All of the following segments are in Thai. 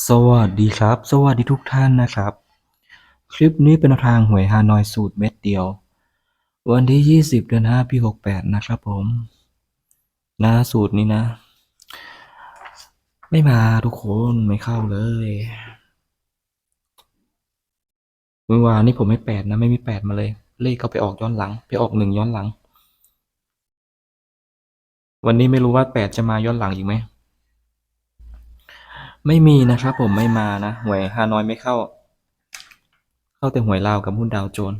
สวัสดีครับ สวัสดีทุกท่านนะครับ คลิปนี้เป็นทางหวยฮานอยสูตรเม็ดเดียว วันที่ 20 เดือน5ปี68 นะครับผม นะสูตรนี้นะ ไม่มาทุกคนไม่เข้าเลยเมื่อวานนี้ผมไม่แปดนะ ไม่มีแปดมาเลย เลขก็ไปออกย้อนหลัง ไปออกหนึ่งย้อนหลัง วันนี้ไม่รู้ว่าแปดจะมาย้อนหลังอีกไหม ไม่มีนะครับผมไม่มานะหวยฮานอยไม่เข้า เข้าแต่หวยลาวกับหุ้นดาวโจน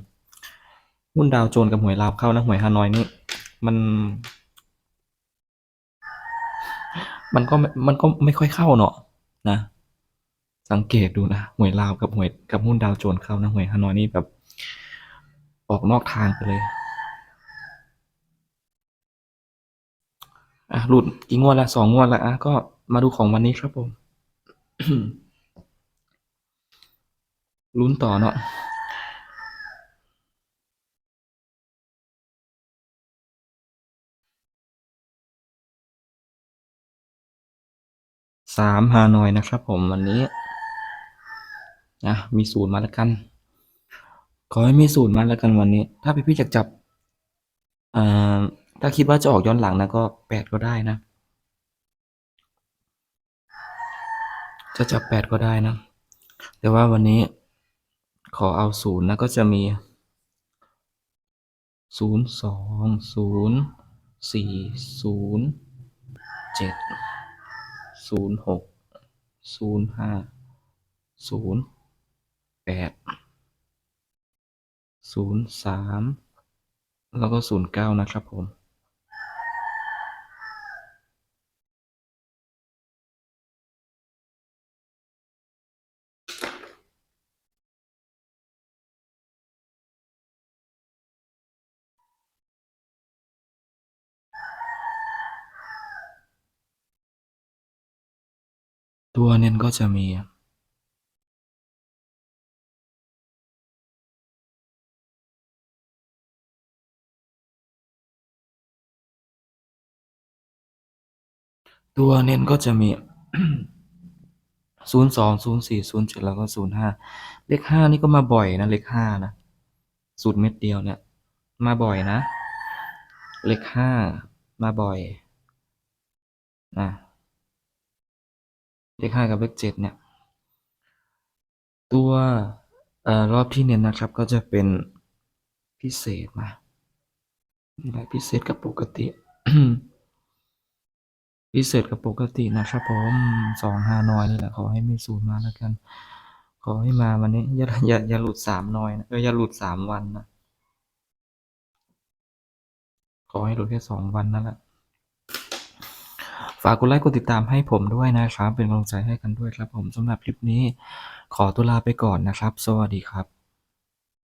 หุ้นดาวโจนกับหวยลาวเข้านะหวยฮานอยนี่มัน มันก็มันก็ไม่ค่อยเข้าเนาะนะ สังเกตดูนะหวยลาวกับหวยกับหุ้นดาวโจนเข้านะหวยฮานอยนี่แบบ ออกนอกทางไปเลยอะหลุดกี่งวดละสองงวดละอะก็มาดูของวันนี้ครับผม ลุ้นต่อเนาะสามฮานอยนะครับผมวันนี้นะมีศูนย์มาแล้วกัน ขอให้มีศูนย์มาแล้วกันวันนี้ ถ้าพี่พี่จะจับอ่าถ้าคิดว่าจะออกย้อนหลังนะก็แปดก็ได้นะ จะจับแปดก็ได้นะ แต่ว่าวันนี้ขอเอาศูนย์นะก็จะมีศูนย์สองศูนย์สี่ศูนย์เจ็ดศูนย์หกศูนย์ห้าศูนย์แปดศูนย์สามแล้วก็ศูนย์เก้านะครับผม ตัวเน้นก็จะมีตัวเน้นก็จะมีศูนย์สองศูนย์สี่ศูนย์เจ็ดแล้วก็ศูนย์ห้าเลขห้านี่ก็มาบ่อยนะ เลขห้านะสูตรเม็ดเดียวเนี่ย มาบ่อยนะ เลขห้ามาบ่อยนะ เลขห้ากับเลขเจ็ดเนี่ยตัวอรอบที่เน้นนะครับก็จะเป็นพิเศษมานี่แหละพิเศษกับปกติ พิเศษกับปกตินะครับผมสองห้าน้อยนี่แหละขอให้มีศูนย์มาแล้วกัน ขอให้มาวันนี้อย่าอย่าอย่าหลุดสามน้อยนะเอออย่าหลุดสามวันนะขอให้หลุดแค่สองวันนั่นแหละ ฝากกดไลค์กดติดตามให้ผมด้วยนะครับ เป็นกำลังใจให้กันด้วยครับผมสำหรับคลิปนี้ขอตัวลาไปก่อนนะครับ สวัสดีครับ